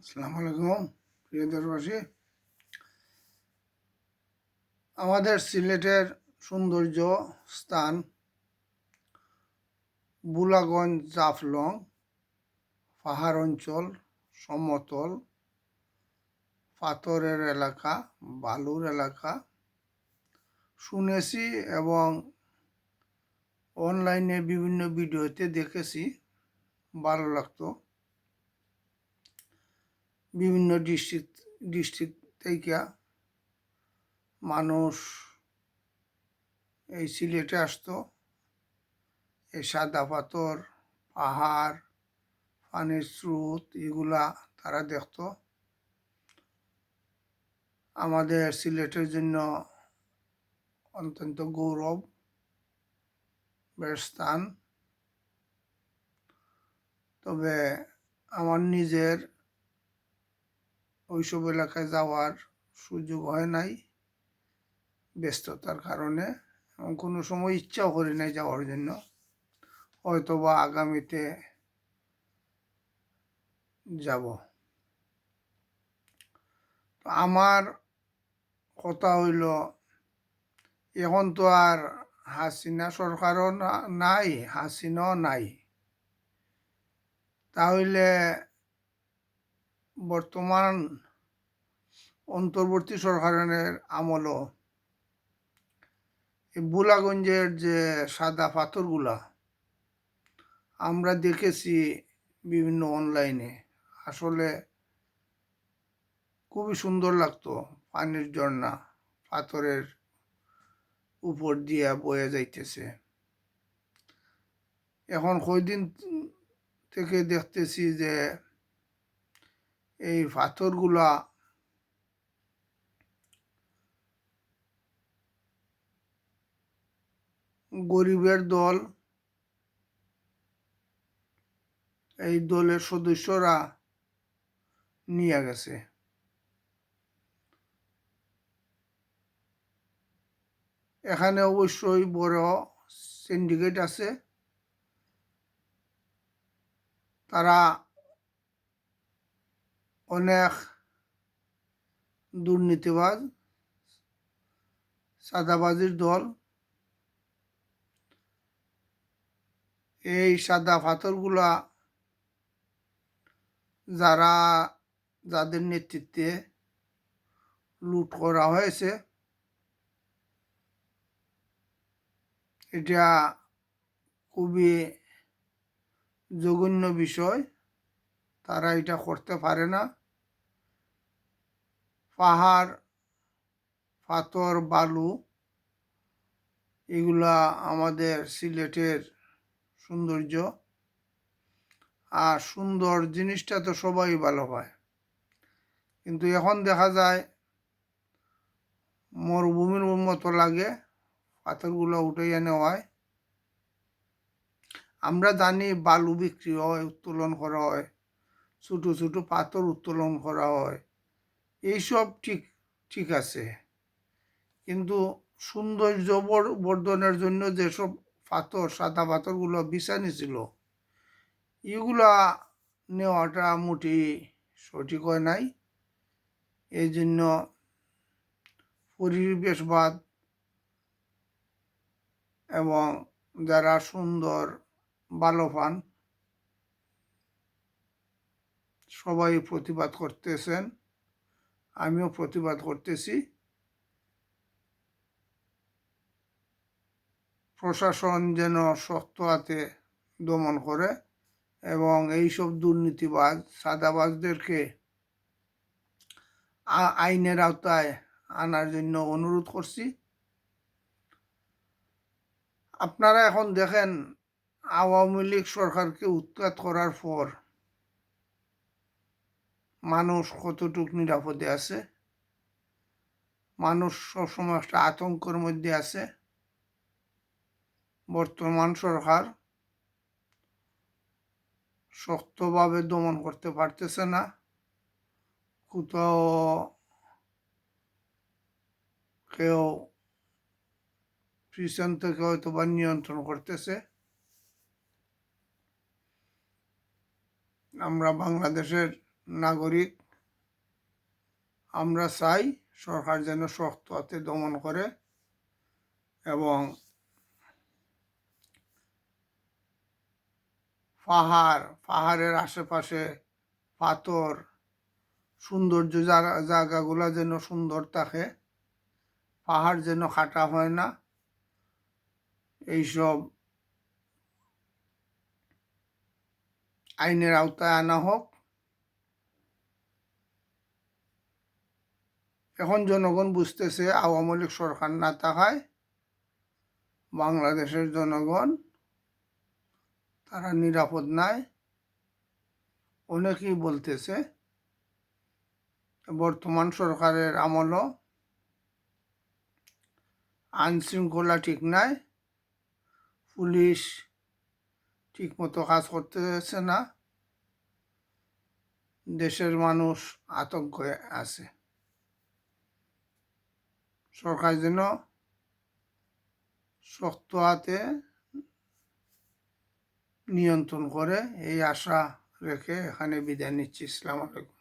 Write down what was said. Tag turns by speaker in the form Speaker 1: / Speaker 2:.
Speaker 1: আসসালামু আলাইকুম প্রিয় দেশবাসী। আমাদের সিলেটের সৌন্দর্য স্থান বুলাগঞ্জ জাফলং, পাহাড় অঞ্চল, সমতল, পাথরের এলাকা, বালুর এলাকা। শুনেছি এবং অনলাইনে বিভিন্ন ভিডিওতে দেখেছি, ভালো লাগতো। বিভিন্ন ডিস্ট্রিক্ট ডিস্ট্রিক্ট থেকে মানুষ এই সিলেটে আসতো। এই সাদা পাথর, পাহাড়, পানির স্রোত এগুলা তারা দেখতো। আমাদের সিলেটের জন্য অত্যন্ত গৌরব স্থান তবে আমার নিজের ওইসব এলাকায় যাওয়ার সুযোগ হয় নাই ব্যস্ততার কারণে এবং কোনো সময় ইচ্ছাও করি নাই যাওয়ার জন্য। হয়তো বা আগামীতে যাব। তো আমার কথা হইল, এখন তো আর হাসিনা সরকারও নাই, হাসিনাও নাই। তাহলে বর্তমান অন্তর্বর্তী সরকারের আমলও এই বুলাগঞ্জের যে সাদা পাথরগুলা, আমরা দেখেছি বিভিন্ন অনলাইনে আসলে খুবই সুন্দর লাগতো পানির ঝর্ণা, পাথরের উপর দিয়া বয়ে যাইতেছে। এখন কয়দিন থেকে দেখতেছি যে এই পাথরগুলা গরিবের দল, এই দলের সদস্যরা নিয়ে গেছে। এখানে অবশ্যই বড় সিন্ডিকেট আছে। তারা অনেক দুর্নীতিবাজ, সাদাবাজির দল। এই সাদা পাথরগুলা যারা যাদের নেতৃত্বে লুট করা হয়েছে, এটা খুবই জঘন্য বিষয়। তারা এটা করতে পারে না। পাহাড়, পাথর, বালু, এগুলা আমাদের সিলেটের সৌন্দর্য। আর সুন্দর জিনিসটা তো সবাই ভালো পায়। কিন্তু এখন দেখা যায়, মরুভূমির মতো লাগে, পাথরগুলো উঠে নেওয়া হয়। আমরা জানি বালু বিক্রি হয়, উত্তোলন করা হয়, ছোটো ছোটো পাথর উত্তোলন করা হয়। এইসব ঠিক ঠিক আছে। কিন্তু সৌন্দর্য বর্ধনের জন্য যেসব পাথর, সাদা পাথরগুলো বিছানি ছিল, এগুলা নেওয়াটা মোটেই সঠিক হয় নাই। এই জন্য পরিবেশবাদ এবং যারা সুন্দর ভালো পান সবাই প্রতিবাদ করতেছেন। আমিও প্রতিবাদ করতেছি। প্রশাসন যেন শক্ত হাতে দমন করে এবং এইসব দুর্নীতিবাজ, সাদাবাজদেরকে আইনের আওতায় আনার জন্য অনুরোধ করছি। আপনারা এখন দেখেন, আওয়ামী লীগ সরকারকে উৎখাত করার পর মানুষ কতটুক নিরাপদে আছে? মানুষ সবসময় একটা আতঙ্কের মধ্যে আছে। বর্তমান সরকার শক্তভাবে দমন করতে পারতেছে না। কোথাও কেউ পিছন থেকে হয়তো বা নিয়ন্ত্রণ করতেছে। আমরা বাংলাদেশের নাগরিক, আমরা চাই সরকার যেন শক্ত হাতে দমন করে এবং পাহাড়, পাহাড়ের আশেপাশে পাথর, সৌন্দর্য জায়গা জায়গাগুলো যেন সুন্দর থাকে। পাহাড় যেন কাটা হয় না। এইসব আইনের আওতায় আনা হোক। এখন জনগণ বুঝতেছে আওয়ামী লীগ সরকার না থাকায় বাংলাদেশের জনগণ তারা নিরাপদ নাই। অনেকেই বলতেছে বর্তমান সরকারের আমলও আইন শৃঙ্খলা ঠিক নাই, পুলিশ ঠিক মতো কাজ করতেছে না, দেশের মানুষ আতঙ্কে আছে। সরকার যেন শক্ত হাতে নিয়ন্ত্রণ করে এই আশা রেখে এখানে বিদায় নিচ্ছি। ইসলাম আলাইকুম।